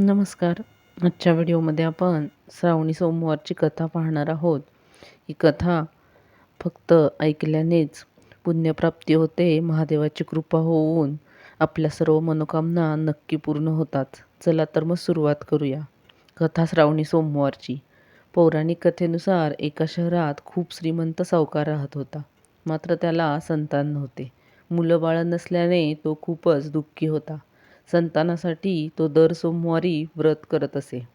नमस्कार. आजच्या व्हिडिओमध्ये आपण श्रावणी सोमवारची कथा पाहणार आहोत. ही कथा फक्त ऐकल्यानेच पुण्यप्राप्ती होते महादेवाची कृपा होऊन आपल्या सर्व मनोकामना नक्की पूर्ण होतात. चला तर मग सुरुवात करूया. कथा श्रावणी सोमवारची. पौराणिक कथेनुसार एका शहरात खूप श्रीमंत सावकार राहत होता. मात्र त्याला संतान नव्हते. मुलं बाळं नसल्याने तो खूपच दुःखी होता. संतानासाठी तो दर सोमवारी व्रत करत असे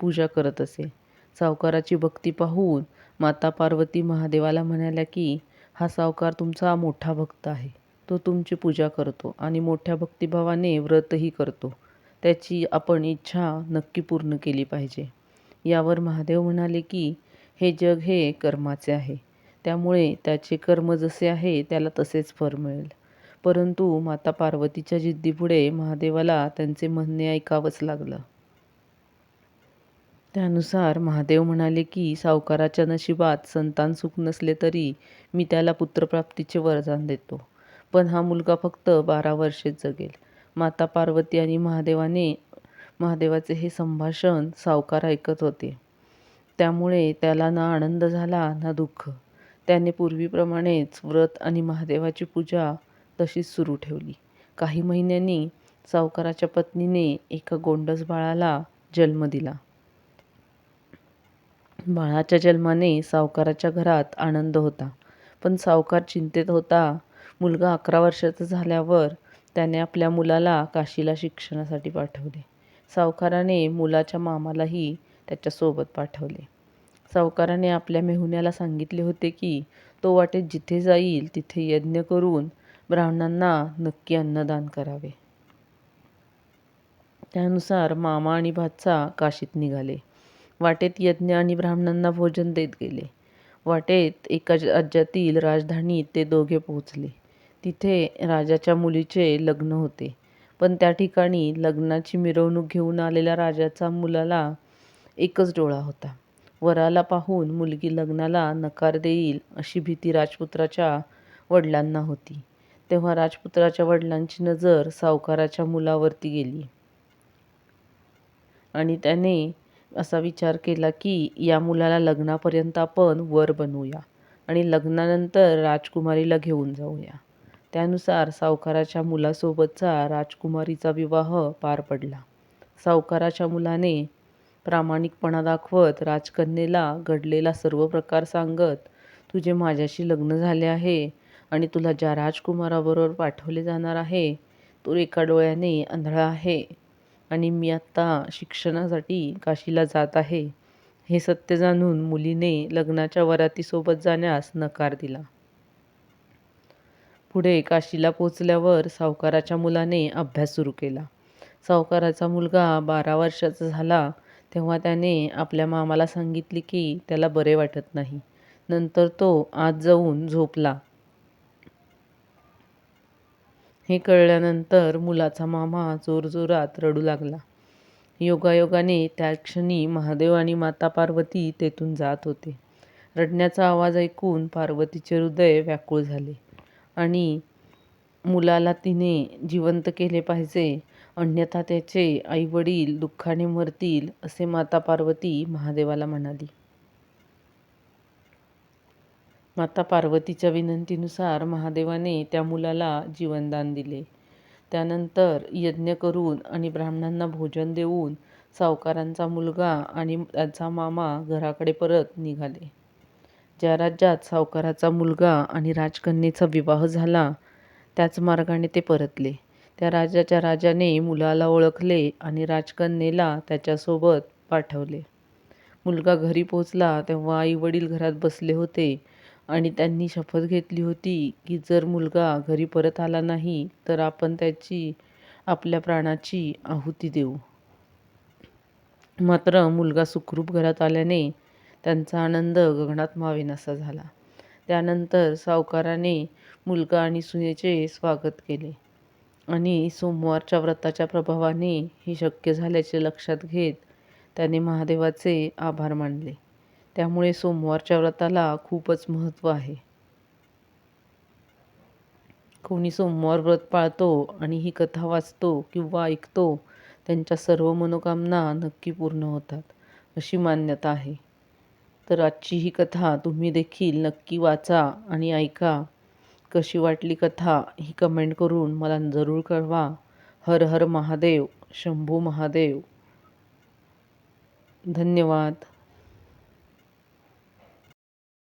पूजा करत असे. सावकाराची भक्ती पाहून माता पार्वती महादेवाला म्हणाल्या की हा सावकार तुमचा मोठा भक्त आहे. तो तुमची पूजा करतो आणि मोठ्या भक्तिभावाने व्रतही करतो. त्याची आपण इच्छा नक्की पूर्ण केली पाहिजे. यावर महादेव म्हणाले की हे जग हे कर्माचे आहे. त्यामुळे त्याचे कर्म जसे आहे त्याला तसेच फळ मिळेल. परंतु माता पार्वतीच्या जिद्दीपुढे महादेवाला त्यांचे म्हणणे ऐकावंच लागलं. त्यानुसार महादेव म्हणाले की सावकाराच्या नशिबात संतान सुख नसले तरी मी त्याला पुत्रप्राप्तीचे वरदान देतो. पण हा मुलगा फक्त बारा वर्षेच जगेल. माता पार्वती आणि महादेवाने महादेवाचे हे संभाषण सावकार ऐकत होते. त्यामुळे त्याला ना आनंद झाला ना दुःख. त्याने पूर्वीप्रमाणेच व्रत आणि महादेवाची पूजा तशीच सुरू ठेवली. काही महिन्यांनी सावकाराच्या पत्नीने एका गोंडस बाळाला जन्म दिला. बाळाच्या जन्माने सावकाराच्या घरात आनंद होता. पण सावकार चिंतेत होता. मुलगा अकरा वर्षाचा झाल्यावर त्याने आपल्या मुलाला काशीला शिक्षणासाठी पाठवले. सावकाराने मुलाच्या मामालाही त्याच्यासोबत पाठवले. सावकाराने आपल्या मेहुण्याला सांगितले होते की तो वाटेत जिथे जाईल तिथे यज्ञ करून ब्राह्मणांना नक्की अन्नदान करावे. त्यानुसार मामा आणि भाचा काशीत निघाले. वाटेत यज्ञ आणि ब्राह्मणांना भोजन देत गेले. वाटेत एका राज्यातील राजधानीत ते दोघे पोहोचले. तिथे राजाच्या मुलीचे लग्न होते. पण त्या ठिकाणी लग्नाची मिरवणूक घेऊन आलेल्या राजाचा मुलाला एकच डोळा होता. वराला पाहून मुलगी लग्नाला नकार देईल अशी भीती राजपुत्राच्या वडिलांना होती. तेव्हा राजपुत्राच्या वडिलांची नजर सावकाराच्या मुलावरती गेली. आणि त्याने असा विचार केला की या मुलाला लग्नापर्यंत आपण वर बनवूया आणि लग्नानंतर राजकुमारीला घेऊन जाऊया. त्यानुसार सावकाराच्या मुलासोबतचा राजकुमारीचा विवाह पार पडला. सावकाराच्या मुलाने प्रामाणिकपणा दाखवत राजकन्येला घडलेला सर्व प्रकार सांगत तुझे माझ्याशी लग्न झाले आहे आणि तुला ज्या राजकुमाराबरोबर पाठवले जाणार आहे तो एका डोळ्याने आंधळा आहे. आणि मी आत्ता शिक्षणासाठी काशीला जात आहे. हे सत्य जाणून मुलीने लग्नाच्या वरातीसोबत जाण्यास नकार दिला. पुढे काशीला पोचल्यावर सावकाराच्या मुलाने अभ्यास सुरू केला. सावकाराचा मुलगा बारा वर्षाचा झाला तेव्हा त्याने आपल्या मामाला सांगितले की त्याला बरे वाटत नाही. नंतर तो आत जाऊन झोपला. हे कळल्यानंतर मुलाचा मामा जोरजोरात रडू लागला. योगायोगाने त्या क्षणी महादेव आणि माता पार्वती तेथून जात होते. रडण्याचा आवाज ऐकून पार्वतीचे हृदय व्याकुळ झाले आणि मुलाला तिने जिवंत केले पाहिजे अन्यथा त्याचे आईवडील दुःखाने मरतील असे माता पार्वती महादेवाला म्हणाली. माता पार्वतीच्या विनंतीनुसार महादेवाने त्या मुलाला जीवनदान दिले. त्यानंतर यज्ञ करून आणि ब्राह्मणांना भोजन देऊन सावकारांचा मुलगा आणि त्याचा मामा घराकडे परत निघाले. ज्या राज्यात सावकाराचा मुलगा आणि राजकन्येचा विवाह झाला त्याच मार्गाने ते परतले. त्या राजाच्या राजाने मुलाला ओळखले आणि राजकन्येला त्याच्यासोबत पाठवले. मुलगा घरी पोचला तेव्हा आई वडील घरात बसले होते. आणि त्यांनी शपथ घेतली होती की जर मुलगा घरी परत आला नाही तर आपण त्याची आपल्या प्राणाची आहुती देऊ. मात्र मुलगा सुखरूप घरात आल्याने त्यांचा आनंद गगनात मावेनासा झाला. त्यानंतर सावकाराने मुलगा आणि सुनेचे स्वागत केले आणि सोमवारच्या व्रताच्या प्रभावाने हे शक्य झाल्याचे लक्षात घेत त्याने महादेवाचे आभार मानले. त्यामुळे सोमवारच्या व्रताला खूपच महत्त्व आहे. कोणी सोमवार व्रत पाळतो आणि ही कथा वाचतो किंवा ऐकतो त्यांच्या सर्व मनोकामना नक्की पूर्ण होतात अशी मान्यता आहे. तर आजची ही कथा तुम्ही देखील नक्की वाचा आणि ऐका. कशी वाटली कथा ही कमेंट करून मला जरूर कळवा. हर हर महादेव शंभू महादेव. धन्यवाद.